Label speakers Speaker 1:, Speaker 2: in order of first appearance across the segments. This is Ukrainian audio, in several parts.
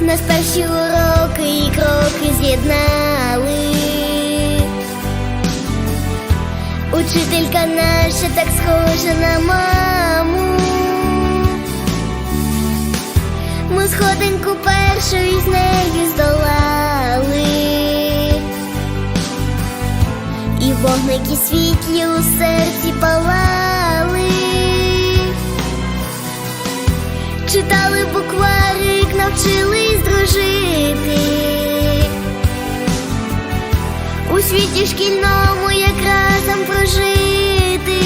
Speaker 1: нас перші уроки і кроки з'єднали. Учителька наша так схожа на маму. Ми сходинку першу із нею здолали. І вогники світлі у серці палали. Читали букварик, навчились дружити. У світі шкільному як разом прожити.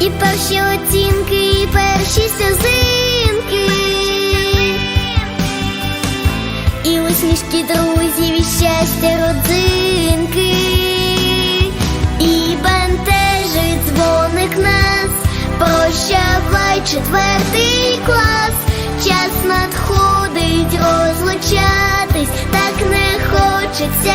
Speaker 1: І перші оцінки, і перші сльозинки. І усмішки друзів, і щастя родзинки. І бентежить дзвоник нас. Прощавай четвертий клас. Час надходить розлучатись, так не хочеться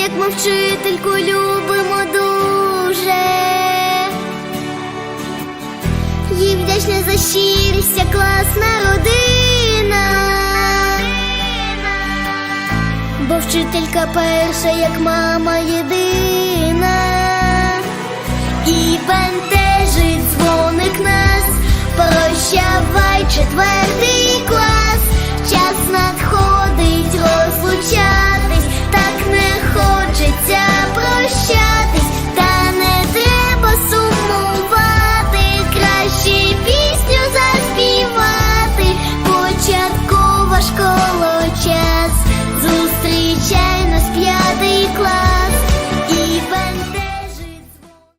Speaker 1: Як ми вчительку любимо дуже. Їй вдячна за щирість, як класна родина. Бо вчителька перша, як мама єдина. І бентежить дзвоник нас, прощавай четвер.